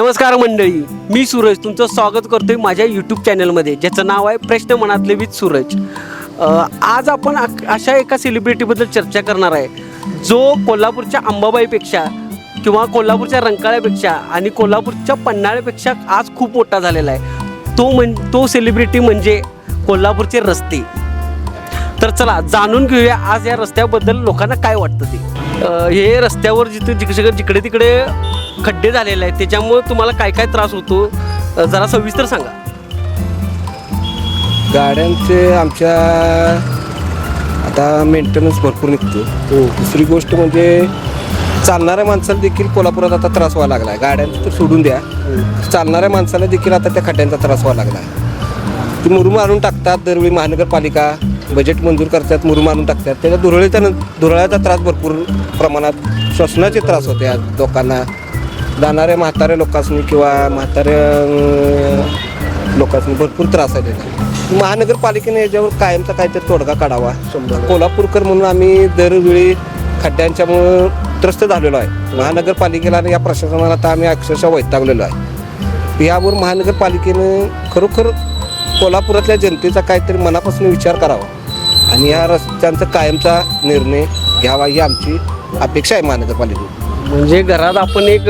नमस्कार मंडळी मी सूरज. तुमचं स्वागत करतोय माझ्या यूट्यूब चॅनलमध्ये ज्याचं नाव आहे प्रश्न मनातले विथ सूरज. आज आपण अशा एका सेलिब्रिटीबद्दल चर्चा करणार आहे जो कोल्हापूरच्या अंबाबाईपेक्षा किंवा कोल्हापूरच्या रंकाळ्यापेक्षा आणि कोल्हापूरच्या पन्हाळ्यापेक्षा आज खूप मोठा झालेला आहे. तो म्हण तो सेलिब्रिटी म्हणजे कोल्हापूरचे रस्ते. तर चला जाणून घेऊया आज या रस्त्याबद्दल लोकांना काय वाटतं ते. हे रस्त्यावर जिथे जिकडे जिकडे तिकडे खड्डे झालेले आहेत. त्याच्यामुळे तुम्हाला काय काय त्रास होतो अ, जरा सविस्तर सांगा. गाड्यांचे आमच्या आता मेंटेनन्स भरपूर निघतो दुसरी गोष्ट म्हणजे चालणाऱ्या माणसाला देखील कोल्हापुरात आता त्रास व्हायला लागला आहे गाड्यांचं तर सोडून द्या. चालणाऱ्या माणसाला देखील आता त्या खड्ड्यांचा त्रास व्हायला लागला आहे ती मुरुम आणून टाकतात दरवेळी महानगरपालिका बजेट मंजूर करतात मुरुम आणून टाकतात. त्याच्या धुरळीच्या धुरळ्याचा त्रास भरपूर प्रमाणात श्वसनाचे त्रास होते आज लोकांना. जाणाऱ्या म्हाताऱ्या लोकांनी किंवा म्हाताऱ्या अं, लोकांनी भरपूर त्रास आहे त्याचा. महानगरपालिकेने याच्यावर कायमचा काहीतरी तोडगा काढावा. कोल्हापूरकर म्हणून आम्ही दरवेळी खड्ड्यांच्यामुळं त्रस्त झालेलो आहे. महानगरपालिकेला आणि या प्रशासनाला तर आम्ही अक्षरशः वैतागलेलो आहे. यावर महानगरपालिकेनं खरोखर कोल्हापुरातल्या जनतेचा काहीतरी मनापासून विचार करावा. आणि या रस्त्यांचा कायमचा निर्णय घ्यावा ही आमची अपेक्षा आहे महानगरपालिकेची म्हणजे घरात आपण एक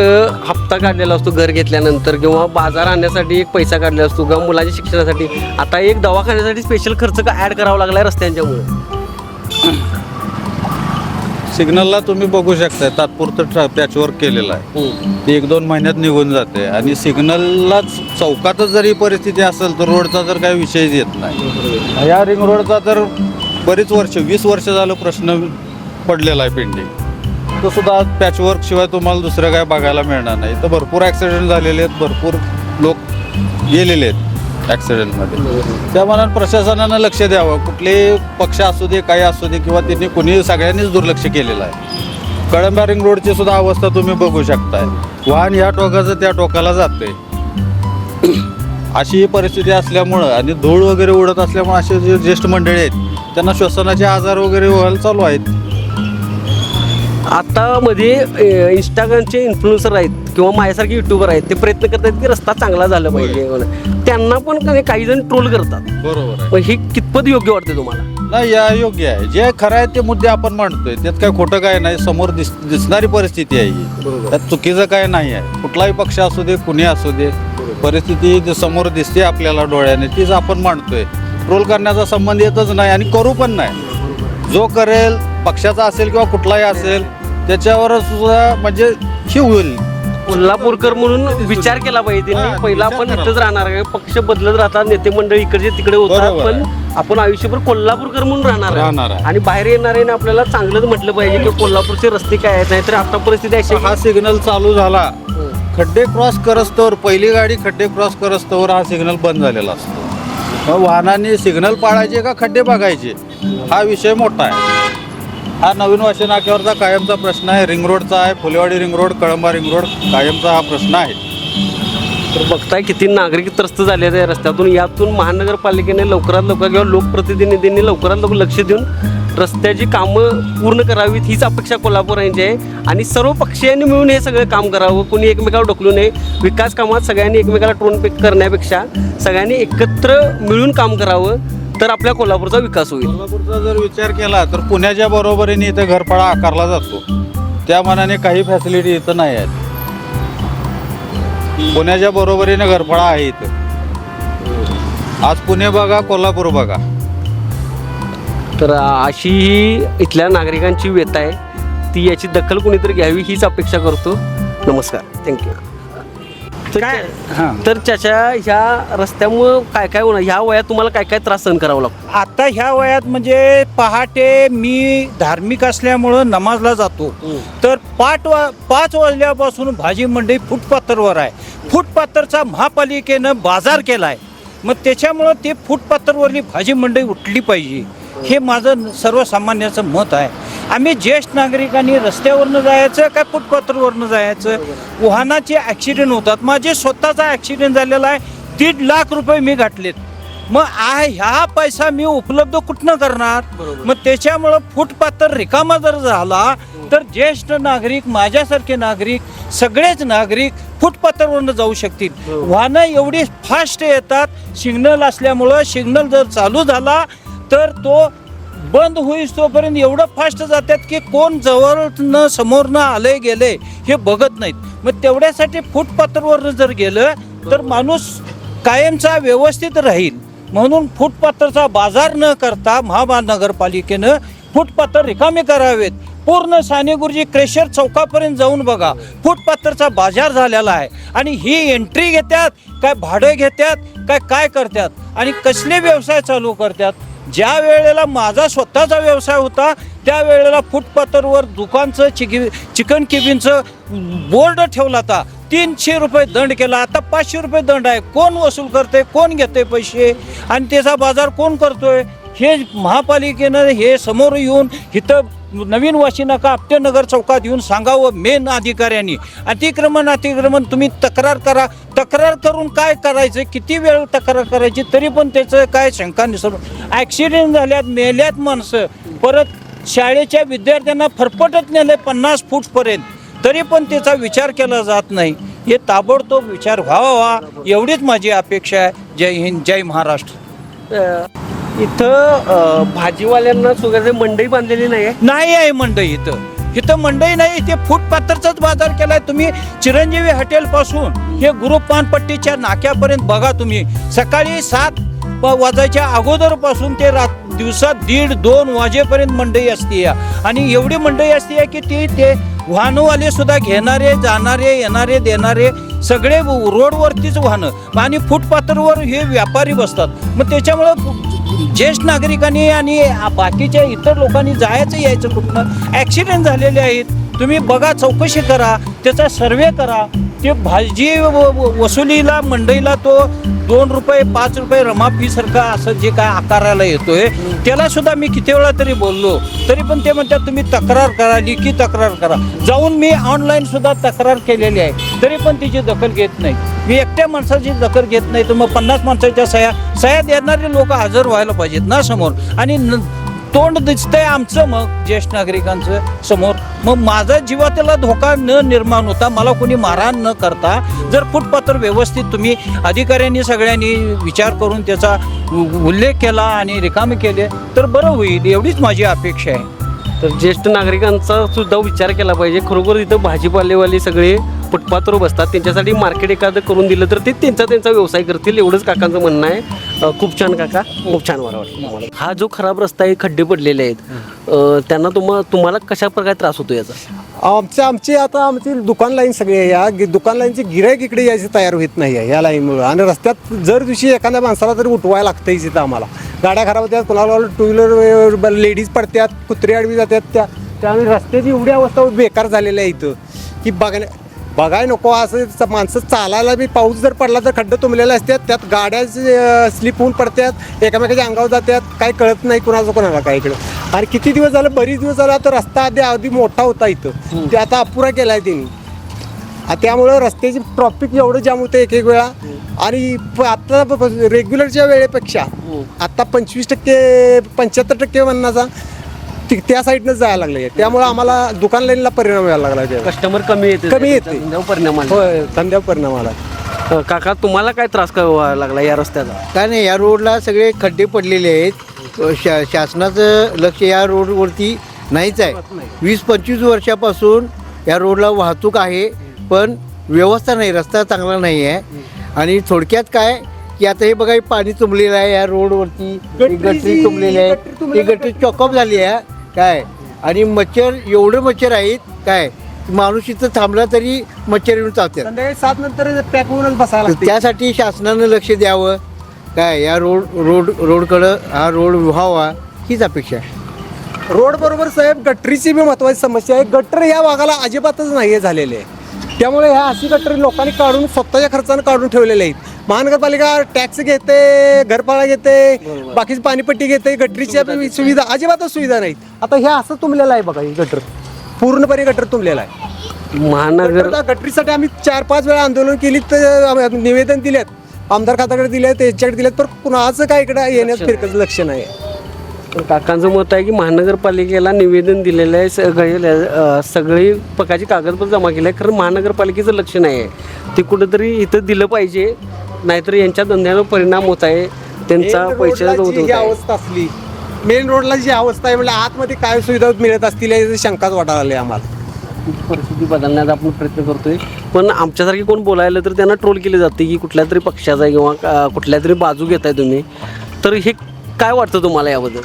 हप्ता काढलेला असतो घर घेतल्यानंतर किंवा बाजार आणण्यासाठी एक पैसा काढलेला असतो किंवा मुलाच्या शिक्षणासाठी. आता एक दवाखान्यासाठी स्पेशल खर्च का ॲड करावा लागला रस्त्यांच्यामुळे? सिग्नलला तुम्ही बघू शकता तात्पुरतं ट्रा पॅचवर्क केलेलं आहे. ते एक दोन महिन्यात निघून जाते आणि सिग्नललाच चौकातच जर ही परिस्थिती असेल तर रोडचा तर काही विषयच येत नाही. या रिंग रोडचा तर बरीच वर्ष वीस वर्ष झालं प्रश्न पडलेला आहे पेंडिंग तो सुद्धा पॅचवर्क शिवाय तुम्हाला दुसरं काय बघायला मिळणार नाही. तर भरपूर ॲक्सिडेंट झालेले आहेत भरपूर लोक गेलेले आहेत ॲक्सिडेंटमध्ये त्या मनात प्रशासनानं लक्ष द्यावं. कुठले पक्ष असू दे काही असू दे किंवा त्यांनी कुणी सगळ्यांनीच दुर्लक्ष केलेलं आहे. कळंबा रिंग रोडची सुद्धा अवस्था तुम्ही बघू शकताय. वाहन ह्या टोकाचं त्या टोकाला जाते अशी ही परिस्थिती असल्यामुळं आणि धूळ वगैरे उडत असल्यामुळे असे जे ज्येष्ठ मंडळी आहेत त्यांना श्वसनाचे आजार वगैरे व्हायला चालू आहेत. आता मध्ये इंस्टाग्रामचे इन्फ्लुएन्सर आहेत किंवा माझ्यासारखे युट्यूबर आहेत ते प्रयत्न करतात की रस्ता चांगला झाला पाहिजे. त्यांना पण काही- जण ट्रोल करतात. बरोबर हे कितपत योग्य वाटते तुम्हाला? नाही या योग्य आहे. जे खरं आहे ते मुद्दे आपण मांडतोय. त्यात काय खोटं काय नाही. समोर दिस दिसणारी परिस्थिती आहे ही. त्यात चुकीचं काय नाही आहे. कुठलाही पक्ष असू दे कुणी असू दे परिस्थिती जी समोर दिसते आपल्याला डोळ्याने तीच आपण मांडतोय. ट्रोल करण्याचा संबंध येतच नाही आणि करू पण नाही. जो करेल पक्षाचा असेल किंवा कुठलाही असेल त्याच्यावर सुद्धा म्हणजे हे होईल. कोल्हापूरकर म्हणून विचार केला पाहिजे हा, पहिला विचार आपण करावा. इथंच राहणार आहे. पक्ष बदलत राहतात नेते मंडळी इकडचे तिकडे होतात बरोबर पण आपण आयुष्यभर कोल्हापूरकर म्हणून राहणार राहणार आहे. आहे. आणि बाहेर येणाऱ्याने आपल्याला चांगलंच म्हटलं पाहिजे की कोल्हापूरचे रस्ते काय आहेत. नाहीतर आता परिस्थिती अशी आहे हा सिग्नल चालू झाला. खड्डे क्रॉस करस्तवर पहिली गाडी खड्डे क्रॉस करस्तवर हा सिग्नल बंद झालेला असतो. मग वाहनांनी सिग्नल पाळायचे का खड्डे बघायचे? हा विषय मोठा आहे. हा नवीन वाशी नाक्यावरचा कायमचा प्रश्न आहे. रिंग रोडचा आहे. Phulewadi ring road Kalamba ring road कायमचा हा प्रश्न आहे. तर बघताय किती नागरिक त्रस्त झाले आहेत या रस्त्यातून. यातून महानगरपालिकेने लवकरात लवकर किंवा लोकप्रतिनिधींनी लवकरात लवकर लक्ष देऊन रस्त्याची कामं पूर्ण करावीत हीच अपेक्षा कोल्हापूरांची आहे. आणि सर्व पक्षीयांनी मिळून हे सगळं काम करावं. कोणी एकमेकावर ढकलू नये. विकास कामात सगळ्यांनी एकमेकाला टोन करण्यापेक्षा सगळ्यांनी एकत्र मिळून काम करावं. तर आपल्या कोल्हापूरचा विकास होईल. कोल्हापूरचा जर विचार केला तर पुण्याच्या बरोबरीने इथं घरफाळा आकारला जातो. त्या मनाने काही फॅसिलिटी इथं नाही आहेत. पुण्याच्या बरोबरीने घरफाळा आहे इथं. आज पुणे बघा कोल्हापूर बघा. तर अशी ही इथल्या नागरिकांची व्यथा आहे. ती याची दखल कुणीतरी घ्यावी हीच अपेक्षा करतो. नमस्कार. थँक्यू तर तर त्याच्या ह्या रस्त्यामुळं काय काय होणार? ह्या वयात तुम्हाला काय काय त्रास सहन करावा लागतो? आता ह्या वयात म्हणजे पहाटे मी धार्मिक असल्यामुळं नमाजला जातो. तर पाच वा पाच वाजल्यापासून भाजी मंडई फुटपाथरवर आहे. फुटपाथरचा महापालिकेनं बाजार केला आहे मग त्याच्यामुळं ते फुटपाथरवरली भाजी मंडई उठली पाहिजे. हे माझं सर्वसामान्याचं मत आहे. आम्ही ज्येष्ठ नागरिकांनी रस्त्यावरनं जायचं काय फुटपाथरवरनं जायचं? वाहनाचे ॲक्सिडेंट होतात. माझे स्वतःचा ॲक्सिडेंट झालेला आहे. दीड लाख रुपये मी घातलेत. मग आ ह्या पैसा मी उपलब्ध कुठनं करणार. मग त्याच्यामुळं फुटपाथ रिकामा जर झाला तर ज्येष्ठ नागरिक माझ्यासारखे नागरिक सगळेच नागरिक फुटपाथावरून जाऊ शकतील. वाहनं एवढी फास्ट येतात. सिग्नल असल्यामुळं सिग्नल जर चालू झाला तर तो बंद होईस तोपर्यंत एवढं फास्ट जातात की कोण जवळनं समोरनं आले गेले हे बघत नाहीत. मग तेवढ्यासाठी फुटपाथरवर जर गेलं तर माणूस कायमचा व्यवस्थित राहील. म्हणून फुटपाथरचा बाजार न करता महानगरपालिकेनं फुटपाथर रिकामे करावेत. पूर्ण साने गुरुजी क्रेशर चौकापर्यंत जाऊन बघा फुटपाथरचा बाजार झालेला आहे. आणि ही एंट्री घेतात काय भाडं घेतात काय काय करतात आणि कसले व्यवसाय चालू करतात ज्या वेळेला माझा स्वतःचा व्यवसाय होता त्या वेळेला फुटपाथरवर दुकानचं चिकी चिकन किबिनचं बोर्ड ठेवला होता. तीनशे रुपये दंड केला. आता पाचशे रुपये दंड आहे. कोण वसूल करते कोण घेते पैसे? आणि त्याचा बाजार कोण करतोय? हे महापालिकेनं हे समोर येऊन इथं नवीन वाशी नका आपटेनगर चौकात येऊन सांगावं मेन अधिकाऱ्यांनी. अतिक्रमण अतिक्रमण तुम्ही तक्रार करा. तक्रार करून काय करायचं? किती वेळ तक्रार करायची? तरी पण त्याचं काय शंका निसरून ॲक्सिडेंट झाल्यात मेल्यात माणसं. परत शाळेच्या विद्यार्थ्यांना फरफटत नेलं पन्नास फूटपर्यंत तरी पण त्याचा विचार केला जात नाही. हे ताबडतोब विचार व्हावा. एवढीच माझी अपेक्षा आहे. जय हिंद जय महाराष्ट्र. इथं अ, भाजीवाल्यांना सुगाचे मंडई बांधलेली नाही आहे? नाही आहे मंडई इथं. इथं मंडई नाही इथे फुटपाथरचाच बाजार केलाय तुम्ही. चिरंजीवी हॉटेल पासून हे गुरु पानपट्टीच्या नाक्यापर्यंत बघा तुम्ही. सकाळी सात प- वाजायच्या अगोदरपासून ते रात दिवसात दीड दोन वाजेपर्यंत मंडई असते या. आणि एवढी मंडई असते की ती ते वाहनवाले सुद्धा घेणारे जाणारे येणारे देणारे सगळे रोडवरतीच वाहनं. आणि फुटपाथरवर हे व्यापारी बसतात. मग त्याच्यामुळं ज्येष्ठ नागरिकांनी आणि बाकीच्या इतर लोकांनी जायचं यायचं कुठनं? ॲक्सिडेंट झालेले आहेत. तुम्ही बघा चौकशी करा त्याचा सर्वे करा. ते भाजी व- वसुलीला मंडईला तो दोन रुपये पाच रुपये रमा फी सारखा असं जे काय आकाराला येतोय त्याला सुद्धा मी किती वेळा तरी बोललो. तरी पण ते म्हणतात तुम्ही तक्रार करा लिखी तक्रार करा. जाऊन मी ऑनलाईन सुद्धा तक्रार केलेली आहे. तरी पण तिची दखल घेत नाही. मी एकट्या माणसाची दखल घेत नाही तर मग पन्नास माणसाच्या सह्या सह्या देणारे लोक हजर व्हायला पाहिजेत ना समोर. आणि न- तोंड दिसतंय आमचं मग ज्येष्ठ नागरिकांचं समोर. मग माझा जीवातला धोका न निर्माण होता मला कोणी मारहाण न करता जर फुटपाथर व्यवस्थित तुम्ही अधिकाऱ्यांनी सगळ्यांनी विचार करून त्याचा उल्लेख केला आणि रिकामे केले तर बरं होईल एवढीच माझी अपेक्षा आहे. तर ज्येष्ठ नागरिकांचा सुद्धा विचार केला पाहिजे. खरोखर इथं भाजीपालेवाले सगळे फुटपाथवर बसतात त्यांच्यासाठी मार्केट एखादं करून दिलं तर ते त्यांचा त्यांचा व्यवसाय करतील. एवढंच काकांचं म्हणणं आहे. खूप छान काका. खूप छान मला मला. हा जो खराब रस्ता आहे खड्डे पडलेले आहेत त्यांना तुम्हाला तुम्हाला कशा प्रकारे त्रास होतो याचा? आमच्या आमची आता आमची दुकान लाईन सगळी आहे. या दुकान लाईनची गिरायक इकडे यायची तयार होत नाही आहे. या लाईनमुळं. आणि रस्त्यात जर दिवशी एखाद्या माणसाला तरी उठवायला लागतंय इथं आम्हाला. गाड्या खराब होत्यात कोणाला टू व्हीलर लेडीज पडत्यात कुत्रे आडवी जातात त्या. त्यामुळे रस्त्याची एवढी अवस्था बेकार झालेली आहे इथं की बघण्या बघाय नको असं माणसं चालायला बी पाऊस जर पडला तर खड्डे तुंबलेले असतात त्यात गाड्या स्लिप होऊन पडतात एकामेकाच्या अंगावर जातात काय कळत नाही कुणाचं कोणाला काय इकडं. आणि किती दिवस झालं बरीच दिवस झाला तर रस्ता आधी आधी मोठा होता इथं. ते आता अपुरा केला आहे त्यांनी त्यामुळं रस्त्याची ट्रॉफिक एवढं जाम होतं एक एक वेळा आणि आता रेग्युलरच्या वेळेपेक्षा आता पंचवीस टक्के पंच्याहत्तर टक्के म्हणण्याचा ती- त्या साईडनं जायला लागले त्यामुळं आम्हाला दुकान लाईनला परिणाम व्हायला लागला त्याचा. कस्टमर कमी येते कमी येते. धंद्यावर परिणाम आला. होय धंद्यावर परिणाम आला. अ, काका तुम्हाला काय त्रास काय व्हायला लागला या रस्त्याचा? काय नाही या रोडला सगळे खड्डे पडलेले आहेत. शा शासनाचं लक्ष या रोडवरती नाहीच आहे. वीस पंचवीस वर्षापासून या रोडला वाहतूक आहे पण व्यवस्था नाही रस्ता चांगला नाही आहे. आणि थोडक्यात काय की आता हे बघा हे पाणी तुंबलेलं आहे या रोडवरती गटरी तुंबलेली आहे. ही गटरी चॉकअप झाली आहे. काय? आणि मच्छर एवढे मच्छर आहेत काय? माणूस इथं थांबला तरी मच्छर येऊन चावतात. संध्याकाळी सात नंतर पॅक होऊनच बसायला तर लागते. त्यासाठी शासनानं लक्ष द्यावं. काय? या रोड रोड रोडकडं हा रोड व्हावा हीच अपेक्षा आहे. रोड बरोबर साहेब गटरीची बी महत्वाची समस्या आहे. गटर ह्या भागाला अजिबातच नाही झालेले. आहे त्यामुळे ह्या अशी गटर लोकांनी काढून स्वतःच्या खर्चानं काढून ठेवलेले आहेत. महानगरपालिका टॅक्स घेते घरफाळा घेते बाकीची पाणीपट्टी घेते गटरीच्या सुविधा अजिबातच सुविधा नाहीत. आता ह्या असं तुंबलेलं आहे बघा ही गटर. पूर्णपणे गटर तुंबलेला आहे. महानगर गटर- गटरीसाठी आम्ही चार पाच वेळा आंदोलन केली तर निवेदन दिलेत. आमदार खात्याकडे दिले त्यांच्याकडे दिलेत पण कुणाचं काय इकडे येण्यात फिरकत लक्ष नाही. तर काकांचं मत आहे की महानगरपालिकेला निवेदन दिलेलं आहे सगळे सगळी प्रकारची कागदपत्र जमा केली आहे खरं महानगरपालिकेचं लक्ष नाही आहे. ते कुठंतरी इथं दिलं पाहिजे. नाहीतर यांच्या धंद्यावर परिणाम होत आहे त्यांचा मेन पैशाचा जी ही अवस्था असली मेन रोडला जी अवस्था आहे म्हणजे आतमध्ये काय सुविधा मिळत असतील याची शंकाच वाटायला लागली आम्हाला. परिस्थिती बदलण्याचा आपण प्रयत्न करतोय. पण आमच्यासारखे कोण बोलायला तर त्यांना ट्रोल केले जाते की कुठल्या तरी पक्षाचा किंवा अं, कुठल्या तरी बाजू घेताय तुम्ही. तर हे काय वाटतं तुम्हाला याबद्दल?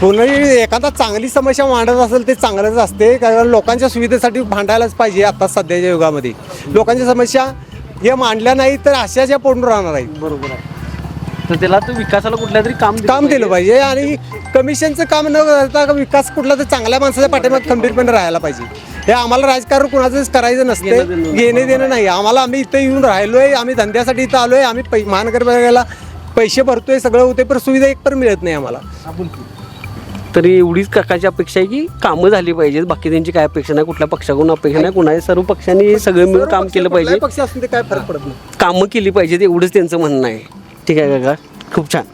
कोणी एखादा चांगली समस्या मांडत असेल ते चांगलंच असते. कारण लोकांच्या सुविधेसाठी भांडायलाच पाहिजे आता सध्याच्या युगामध्ये. लोकांच्या समस्या हे मांडल्या नाही तर अशा ज्या पडून राहणार आहेत बरोबर आहे. तर त्याला तर विकासाला कुठल्या तरी काम काम दिलं पाहिजे. आणि कमिशनचं काम न करता विकास कुठला तर चांगल्या माणसाच्या पाठीमागे खंबीरपणे राहायला पाहिजे. हे आम्हाला राजकारण कुणाचंच करायचं नसतं. घेणे देणं नाही. आम्हाला आम्ही इथं येऊन राहिलोय आम्ही धंद्यासाठी इथं आलोय आम्ही पै महानगरपालिकेला पैसे भरतोय सगळं होते पण सुविधा एक पण मिळत नाही आम्हाला. तरी एवढीच काकाची अपेक्षा आहे की कामं झाली पाहिजेत. बाकी त्यांची काय अपेक्षा नाही कुठल्या पक्षाकडून अपेक्षा नाही कुणाही सर्व पक्षांनी सगळं मिळून काम केलं पाहिजे. पक्ष असून ते काय फरक पडत नाही. कामं केली पाहिजेत एवढंच त्यांचं म्हणणं आहे. ठीक आहे काका. खूप छान.